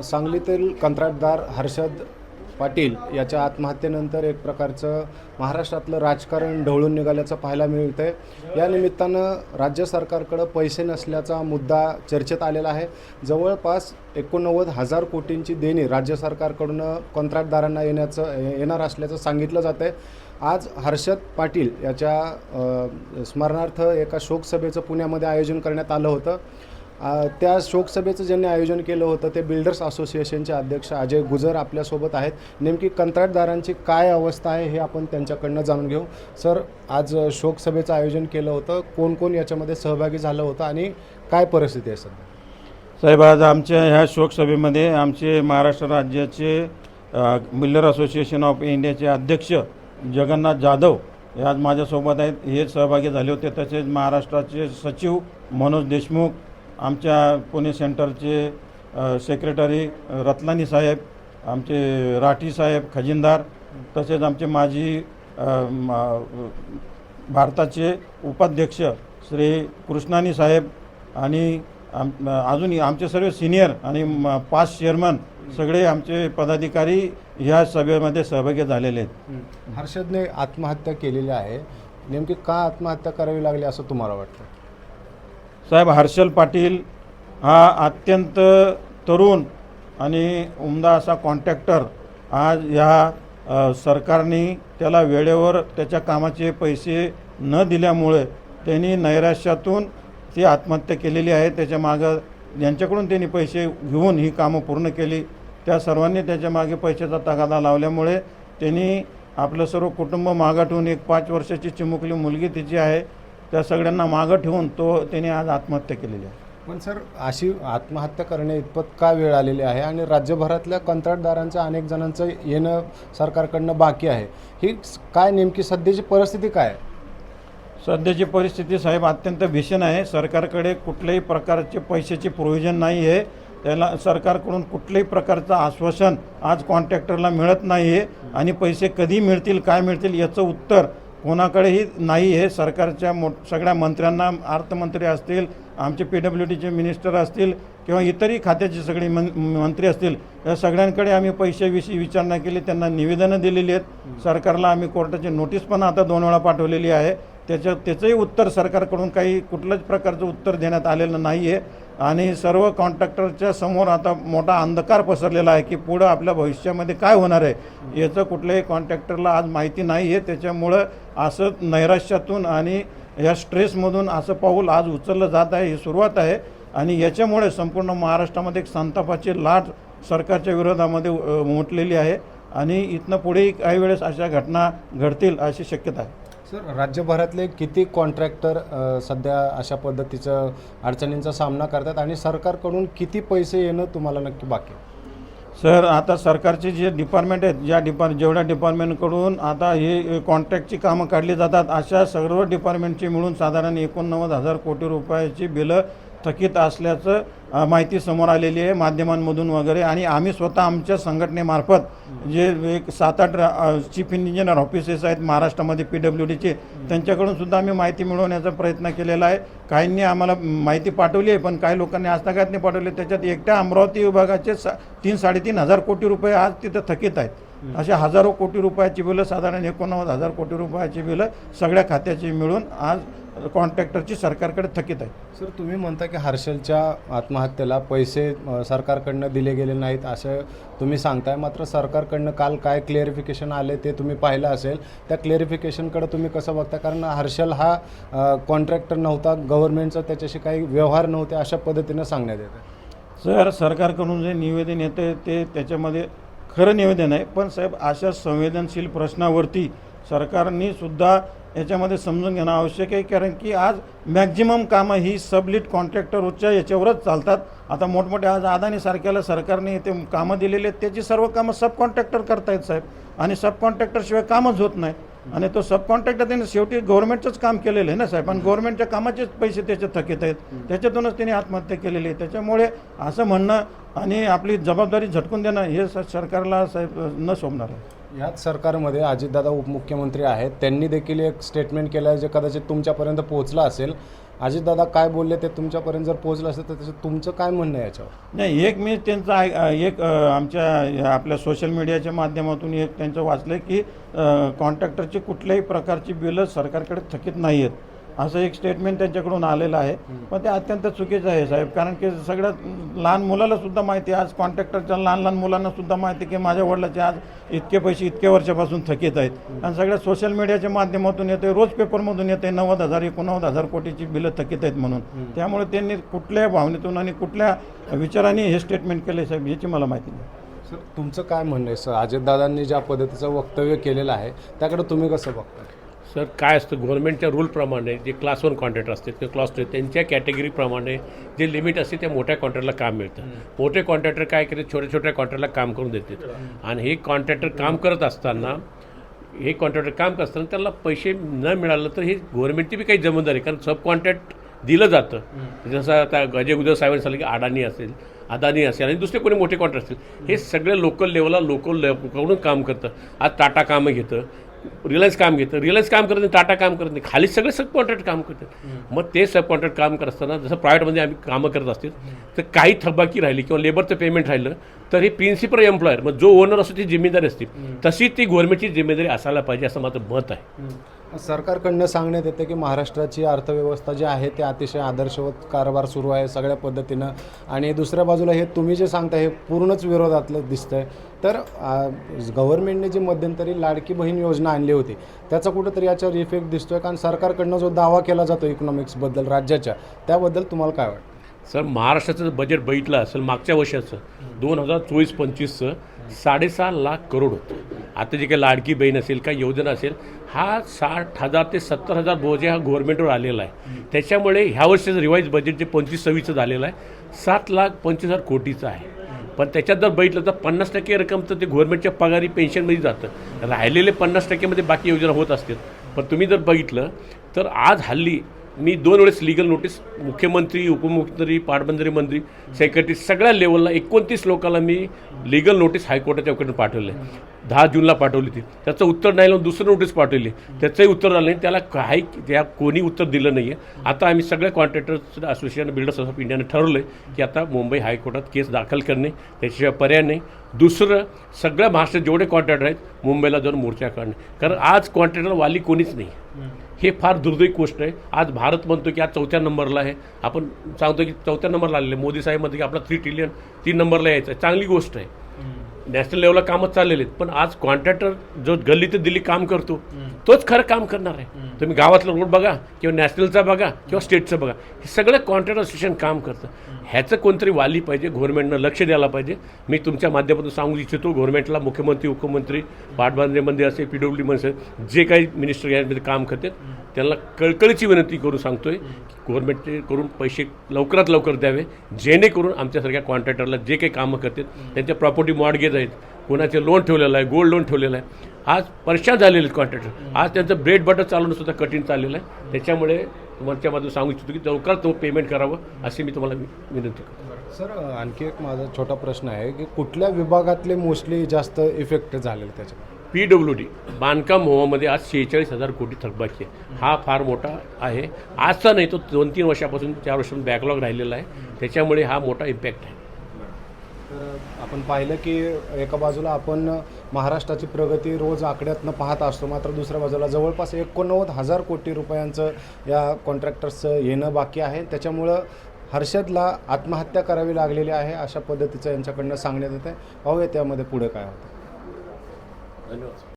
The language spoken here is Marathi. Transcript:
सांगलीतील कंत्राटदार हर्षद पाटील याच्या आत्महत्येनंतर एक प्रकारचं महाराष्ट्रातलं राजकारण ढवळून निघाल्याचं पाहायला मिळतं आहे या निमित्तानं राज्य सरकारकडं पैसे नसल्याचा मुद्दा चर्चेत आलेला आहे. जवळपास एकोणनव्वद हजार कोटींची देणी राज्य सरकारकडून कंत्राटदारांना येण्याचं येणार असल्याचं सांगितलं जातं आहे आज हर्षद पाटील याच्या स्मरणार्थ एका शोकसभेचं पुण्यामध्ये आयोजन करण्यात आलं होतं. त्या शोकसभेचं ज्यांनी आयोजन केलं होतं ते बिल्डर्स असोसिएशनचे अध्यक्ष अजय गुजर आपल्यासोबत आहेत. नेमकी कंत्राटदारांची काय अवस्था आहे हे आपण त्यांच्याकडनं जाणून घेऊ. सर आज शोकसभेचं आयोजन केलं होतं. कोण कोण याच्यामध्ये सहभागी झालं होतं आणि काय परिस्थिती आहे सध्या? साहेब आज आमच्या ह्या शोकसभेमध्ये आमचे महाराष्ट्र राज्याचे मिल्लर बिल्डर असोसिएशन ऑफ इंडियाचे अध्यक्ष जगन्नाथ जाधव हे आज माझ्यासोबत आहेत. हे सहभागी झाले होते. तसेच महाराष्ट्राचे सचिव मनोज देशमुख आमच्या पुणे सेंटरचे सेक्रेटरी रत्नानी साहेब आमचे राठी साहेब खजिनदार तसेच आमचे माजी म- भारताचे उपाध्यक्ष श्री कृष्णानी साहेब आणि आम अजूनही आमचे सर्व सिनियर आणि पाच चेअरमन सगळे आमचे पदाधिकारी ह्या सभेमध्ये सहभागी झालेले आहेत. हर्षदने आत्महत्या केलेली आहे. नेमकी का आत्महत्या करावी लागली असं तुम्हाला वाटतं? साहेब हर्षल पाटील हा अत्यंत तरुण आणि उमदा असा कॉन्ट्रॅक्टर आज ह्या सरकारने त्याला वेळेवर त्याच्या कामाचे पैसे न दिल्यामुळे त्यांनी नैराश्यातून ती आत्महत्या केलेली आहे. त्याच्या मागं ज्यांच्याकडून त्यांनी पैसे घेऊन ही कामं पूर्ण केली. त्या सर्वांनी त्याच्यामागे पैशाचा तगादा लावल्यामुळे त्यांनी आपलं सर्व कुटुंब मागाटून एक पाच वर्षाची चिमुकली मुलगी तिची आहे. त्या सगळ्यांना मागं ठेवून तो त्याने आज आत्महत्या केलेली आहे. पण सर अशी आत्महत्या करणे इतपत का वेळ आलेली आहे? आणि राज्यभरातल्या कंत्राटदारांचं अनेक जणांचं येणं सरकारकडनं बाकी आहे. ही काय नेमकी सध्याची परिस्थिती काय आहे? सध्याची परिस्थिती साहेब अत्यंत भीषण आहे. सरकारकडे कुठल्याही प्रकारचे पैशाचे प्रोव्हिजन नाही आहे. त्याला सरकारकडून कुठल्याही प्रकारचं आश्वासन आज कॉन्ट्रॅक्टरला मिळत नाही आहे. आणि पैसे कधी मिळतील काय मिळतील याचं उत्तर कोणाकडेही नाही आहे सरकारच्या मो सगळ्या मंत्र्यांना अर्थमंत्री असतील आमचे पी डब्ल्यू डीचे मिनिस्टर असतील किंवा इतरही खात्याचे सगळे मन मंत्री असतील या सगळ्यांकडे आम्ही पैशाविषयी विचारणा केली त्यांना निवेदनं दिलेली आहेत. सरकारला आम्ही कोर्टाची नोटीस पण आता दोन वेळा पाठवलेली आहे. त्याच्या त्याचंही उत्तर सरकारकडून काही कुठल्याच प्रकारचं उत्तर देण्यात आलेलं नाही आहे आणि सर्व कॉन्ट्रॅक्टरच्या समोर आता मोठा अंधकार पसरलेला आहे की पुढं आपल्या भविष्यामध्ये काय होणार आहे याचं कुठल्याही कॉन्ट्रॅक्टरला आज माहिती नाही आहे त्याच्यामुळं असं नैराश्यातून आणि या स्ट्रेसमधून असं पाऊल आज उचललं जात आहे ही सुरुवात आहे. आणि याच्यामुळे संपूर्ण महाराष्ट्रामध्ये एक संतापाची लाट सरकारच्या विरोधामध्ये उमटलेली आहे. आणि इथनं पुढेही काही वेळेस अशा घटना घडतील अशी शक्यता आहे. सर राज्यभरातले किती कॉन्ट्रॅक्टर सध्या अशा पद्धतीचं अडचणींचा सामना करतात आणि सरकारकडून किती पैसे येणं तुम्हाला नक्की बाकी सर आता सरकारचे जे डिपार्टमेंट आहेत ज्या डिपार्ट जेवढ्या डिपार्टमेंटकडून आता हे कॉन्ट्रॅक्टची कामं काढली जातात अशा सर्व डिपार्टमेंटची मिळून साधारण एकोणनव्वद हजार कोटी रुपयाची बिलं थकीत असल्याचं माहिती समोर आलेली आहे माध्यमांमधून वगैरे. आणि आम्ही स्वतः आमच्या संघटनेमार्फत जे एक सात आठ चीफ इंजिनियर ऑफिसेस आहेत महाराष्ट्रामध्ये पी डब्ल्यू डीचे त्यांच्याकडून सुद्धा आम्ही माहिती मिळवण्याचा प्रयत्न केलेला आहे. काहींनी आम्हाला माहिती पाठवली आहे पण काही लोकांनी आजतागायत नाही पाठवली त्याच्यात एकट्या अमरावती विभागाचे सा तीन साडेतीन हजार कोटी रुपये आज तिथं थकीत आहेत. अशा हजारो कोटी रुपयाची बिलं साधारण एकोणनव्वद हजार कोटी रुपयाची बिलं सगळ्या खात्याची मिळून आज कॉन्ट्रॅक्टरची सरकारकडे थकीत आहे सर तुम्ही म्हणता की हर्षलच्या आत्महत्येला पैसे सरकारकडनं दिले गेले नाहीत असं तुम्ही सांगताय. मात्र सरकारकडनं काल काय क्लिअरिफिकेशन आले ते तुम्ही पाहिलं असेल. त्या क्लिअरिफिकेशनकडे तुम्ही कसं बघता? कारण हर्षल हा कॉन्ट्रॅक्टर नव्हता गव्हर्नमेंटचा त्याच्याशी काही व्यवहार नव्हते अशा पद्धतीनं सांगण्यात येतं. सर सरकारकडून जे निवेदन येतं ते त्याच्यामध्ये खरं निवेदन आहे. पण साहेब अशा संवेदनशील प्रश्नावरती सरकारने सुद्धा याच्यामध्ये समजून घेणं आवश्यक आहे. कारण की आज मॅक्झिमम कामं ही सबलिट कॉन्ट्रॅक्टरच्या याच्यावरच चालतात. आता मोठमोठे आज अदानीसारख्याला सरकारने ते कामं दिलेली आहेत. त्याची सर्व कामं सब कॉन्ट्रॅक्टर करतायत साहेब. आणि सब कॉन्ट्रॅक्टरशिवाय कामच होत नाही आणि तो सब कॉन्ट्रॅक्टर त्यांनी शेवटी गव्हर्नमेंटचंच काम केलेलं आहे ना साहेब. आणि गव्हर्नमेंटच्या कामाचेच पैसे त्याचे थकीत आहेत. त्याच्यातूनच त्यांनी आत्महत्या केलेली आहे. त्याच्यामुळे असं म्हणणं आणि आपली जबाबदारी झटकून देणं हे सरकारला साहेब न शोभणार आहे. याच सरकारमध्ये अजितदादा उपमुख्यमंत्री आहेत. त्यांनी देखील एक स्टेटमेंट केलं आहे जे कदाचित तुमच्यापर्यंत पोहोचलं असेल. अजितदादा काय बोलले ते तुमच्यापर्यंत जर पोहोचलं असतं तर त्याचं तुमचं काय म्हणणं आहे याच्यावर? नाही एक मी त्यांचं ऐक- एक आमच्या आपल्या सोशल मीडियाच्या माध्यमातून एक त्यांचं वाचलं की कॉन्ट्रॅक्टरची कुठल्याही प्रकारची बिलं सरकारकडे थकीत नाही आहेत असं एक स्टेटमेंट त्यांच्याकडून आलेलं आहे. पण ते अत्यंत चुकीचं आहे साहेब. कारण की सगळ्यात लहान मुलाला सुद्धा माहिती आहे. आज कॉन्ट्रॅक्टरच्या लहान लहान मुलांना सुद्धा माहिती की माझ्या वडिलाचे आज इतके पैसे इतके वर्षापासून थकीत आहेत. आणि सगळ्या सोशल मीडियाच्या माध्यमातून येते रोज पेपरमधून येते नव्वद हजार एकोणनव्वद हजार कोटीची बिलं थकीत आहेत म्हणून. त्यामुळे त्यांनी कुठल्या भावनेतून आणि कुठल्या विचाराने हे स्टेटमेंट केले साहेब याची मला माहिती नाही. सर तुमचं काय म्हणणं आहे? सर अजितदादांनी ज्या पद्धतीचं वक्तव्य केलेलं आहे त्याकडे तुम्ही कसं बघता? सर काय असतं गव्हर्नमेंटच्या रूलप्रमाणे जे क्लास वन कॉन्ट्रॅक्टर असतात किंवा क्लास टू त्यांच्या कॅटेगरीप्रमाणे जे लिमिट असते त्या मोठ्या कॉन्ट्रॅक्टरला काम मिळतं. मोठे कॉन्ट्रॅक्टर काय करतात छोट्या छोट्या कॉन्ट्रॅक्टरला काम करून देतात. आणि हे कॉन्ट्रॅक्टर काम करत असताना हे कॉन्ट्रॅक्टर काम करत असताना त्याला पैसे न मिळालं तर हे गव्हर्नमेंटची बी काही जबाबदारी. कारण सब कॉन्ट्रॅक्ट दिलं जातं. जसं आता अजय गुजर साहेबांनी सांगितलं की अडाणी असेल अदानी असेल आणि दुसरे कोणी मोठे कॉन्ट्रॅक्ट असतील. हे सगळे लोकल लेवलला लोकल लेवलकडून काम करतं. आज टाटा कामं घेतं. रिलायन्स काम घेतं रिलायन्स काम करत नाही टाटा काम करत नाही. खाली सगळे सब कॉन्ट्रॅक्ट काम करतात. मग ते सब कॉन्ट्रॅक्ट काम करत असताना जसं प्रायव्हेटमध्ये आम्ही कामं करत असतील तर काही थकबाकी राहिली किंवा लेबरचं पेमेंट राहिलं तर हे प्रिन्सिपल एम्प्लॉयर मग जो ओनर असतो ती जिम्मेदारी असते. तशी ती गव्हर्नमेंटची जिम्मेदारी असायला पाहिजे असं माझं मत आहे. सरकारकडनं सांगण्यात येतं की महाराष्ट्राची अर्थव्यवस्था जी आहे ते अतिशय आदर्शवत कारभार सुरू आहे सगळ्या पद्धतीनं. आणि दुसऱ्या बाजूला हे तुम्ही जे सांगता हे पूर्णच विरोधातलं दिसतंय. तर गव्हर्नमेंटने जी मध्यंतरी लाडकी बहीण योजना आणली होती त्याचा कुठंतरी याच्यावर इफेक्ट दिसतोय. कारण सरकारकडनं जो दावा केला जातो इकॉनॉमिक्सबद्दल राज्याच्या त्याबद्दल तुम्हाला काय वाटतं? सर महाराष्ट्राचं बजेट बघितलं असेल मागच्या वर्षाचं दोन हजार चोवीस पंचवीसचं साडेसहा लाख करोड होतं. आता जे काही लाडकी बहीण असेल काही योजना असेल हा साठ हजार ते सत्तर हजार बोजे हा गव्हर्नमेंटवर आलेला आहे. त्याच्यामुळे ह्या वर्षीचं रिवाईज बजेट जे पंचवीस सव्वीसचं झालेलं आहे सात लाख पंचवीस हजार कोटीचं आहे. पण त्याच्यात जर बघितलं तर पन्नास टक्के रक्कम तर ते गव्हर्नमेंटच्या पगारी पेन्शनमध्ये जातं. राहिलेले पन्नास टक्केमध्ये बाकी योजना होत असतील. पण तुम्ही जर बघितलं तर आज हल्ली मी दोन वेळेस लिगल नोटीस मुख्यमंत्री उपमुख्यमंत्री पाटबंधारे मंत्री सेक्रेटरी सगळ्या लेवलला एकोणतीस लोकांना मी लिगल नोटीस हायकोर्टाच्या वतीने पाठवले दहा जूनला पाठवली ती त्याचं उत्तर नाही लावून दुसरं नोटीस पाठवली. त्याचंही उत्तर आलं नाही. त्याला काही त्या कोणी उत्तर दिलं नाही आहे आता आम्ही सगळ्या कॉन्ट्रॅक्टर्स असोसिएशन बिल्डर्स ऑफ इंडियाने ठरवलं आहे की आता मुंबई हायकोर्टात केस दाखल करणे त्याशिवाय पर्याय नाही. दुसरं सगळ्या महाराष्ट्रात जेवढे कॉन्ट्रॅक्टर आहेत मुंबईला जाऊन मोर्चा काढणे. कारण आज कॉन्ट्रॅक्टर वाली कोणीच नाही. हे फार दुर्दैवी गोष्ट आहे. आज भारत म्हणतो की आज चौथ्या नंबरला आहे. आपण सांगतो की चौथ्या नंबरला आलेले. मोदी साहेब म्हणतो की आपला थ्री ट्रिलियन तीन नंबरला यायचं आहे. चांगली गोष्ट आहे. नॅशनल लेवलला कामं चाललेली आहेत. पण आज कॉन्ट्रॅक्टर जो गल्ली ते दिल्ली काम करतो तोच खरं काम करणार आहे. तुम्ही गावातला रोड बघा किंवा नॅशनलचा बघा किंवा स्टेटचं बघा. हे सगळं कॉन्ट्रॅक्टर असोसिएशन काम करतं. ह्याचं कोणतरी वाली पाहिजे गव्हर्नमेंटनं लक्ष द्यायला पाहिजे. मी तुमच्या माध्यमातून सांगू इच्छितो गव्हर्नमेंटला मुख्यमंत्री उपमुख्यमंत्री पाटबंधारे मंत्री असेल पी डब्ल्यू डी असेल जे काही मिनिस्टर यामध्ये काम करतात त्यांना कळकळीची विनंती करून सांगतोय की गव्हर्नमेंटचे करून पैसे लवकरात लवकर द्यावे जेणेकरून आमच्यासारख्या कॉन्ट्रॅक्टरला जे काही कामं करतात त्यांच्या प्रॉपर्टी मॉडगेज आहेत कोणाचे लोन ठेवलेलं आहे गोल्ड लोन ठेवलेलं आहे. आज परेशान झालेले आहेत कॉन्ट्रॅक्टर आज त्यांचं ब्रेड बटर चालवणं सुद्धा कठीण चाललेलं आहे. त्याच्यामुळे तुमच्या बाजू सांगू इच्छितो की लवकर तो पेमेंट करावं अशी मी तुम्हाला विनंती करतो. सर आणखी एक माझा छोटा प्रश्न आहे की कुठल्या विभागातले मोस्टली जास्त इफेक्ट झालेले त्याच्यात? पी डब्ल्यू डी बांधकाम मोहामध्ये आज शेहेचाळीस हजार कोटी थकबाकी आहे. हा फार मोठा आहे. आजचा नाही तो दोन तीन वर्षापासून चार वर्षापासून बॅकलॉग राहिलेला आहे. त्याच्यामुळे हा मोठा इम्पॅक्ट आहे. तर आपण पाहिलं की एका बाजूला आपण महाराष्ट्राची प्रगती रोज आकड्यातनं पाहत असतो मात्र दुसऱ्या बाजूला जवळपास एकोणनव्वद हजार कोटी रुपयांचं या कॉन्ट्रॅक्टर्सचं येणं बाकी आहे. त्याच्यामुळं हर्षदला आत्महत्या करावी लागलेली आहे अशा पद्धतीचं यांच्याकडनं सांगण्यात येतं आहे पाहूया त्यामध्ये पुढे काय होतं. धन्यवाद.